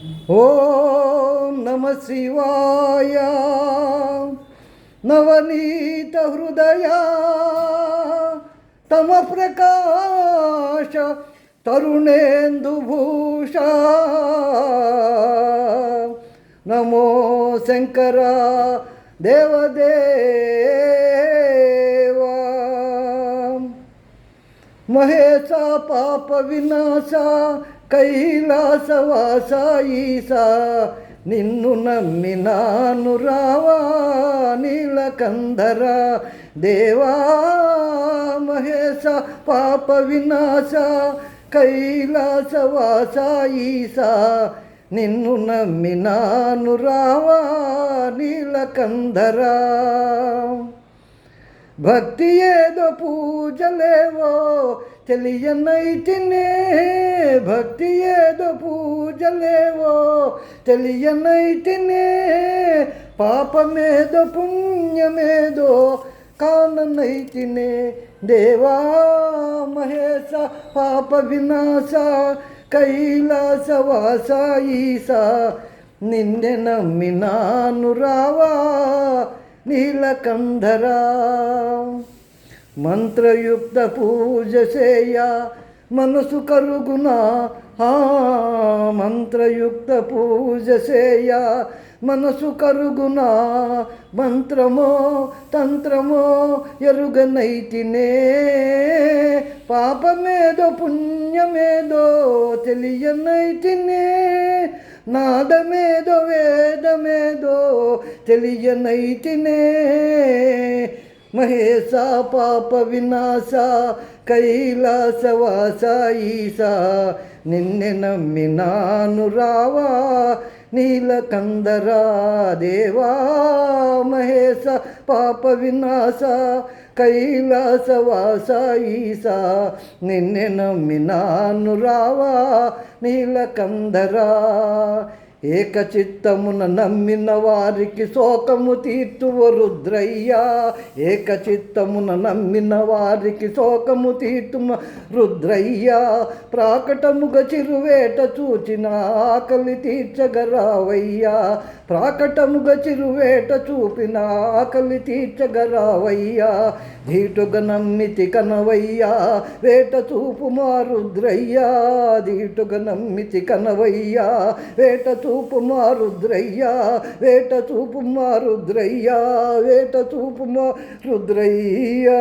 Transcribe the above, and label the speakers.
Speaker 1: ॐ नम शिवाय। नवनीत हृदया। तमप्रकाश तरुणेन्दुभूषा नमो शङ्करा देवदेवा। महेशा पापविनाशा పాప వినాశ కైలాసవాస ఈస నిన్ను నమ్మినాను రావా నీలకందర దేవా మహేశ పాప వినాశ కైలాసవాస ఈస నిన్ను నమ్మినాను రావా నీలకందరా భక్తి ఏదో పూజలేవో తెలియనైతినే భక్తి ఏదో పూజలేవో తెలియనైతినే పాపమేదో పుణ్యమేదో కాననైతినే దేవా మహేశ పాప వినాశ కైలాసవాస ఈసా నిన్నే నమ్మినాను రావా. నీలకంధరా. మంత్రయుక్త పూజ చేయ మనసు కరుగునా. మంత్రయుక్త పూజ చేయ మనసు కరుగునా. మంత్రమో తంత్రమో ఎరుగనైతినే. పాపమేదో పుణ్యమేదో తెలియనైతినే. నాదమేదో వేదమేదో తెలియనైతినే. మహేశ పాప వినాశ కైలాసవాస ఈశా నిన్నె నమ్మినాను రావా నీలకందరా దేవా. మహేశ పాప వినాశ కైలాసవాస ఈసా నిన్నే నమ్మినాను రావా నీలకందరా ఏకచిత్తమున నమ్మిన వారికి శోకము తీర్చువ రుద్రయ్యా. ఏకచిత్తమున నమ్మిన వారికి శోకము తీర్చుమ రుద్రయ్యా. ప్రాకటముగ చిరువేట చూచిన ఆకలి తీర్చగరావయ్యా. ప్రాకటముగ చిరువేట చూపిన ఆకలి తీర్చగరావయ్యా. ధీటుగా నమ్మితి కనవయ్యా వేట చూపు మారుద్రయ్యా ధీటుగా నమ్మితి కనవయ్యా వేట చూపు మారుద్రయ్యా వేట చూపు మారుద్రయ్యా వేట చూపు మారుద్రయ్యా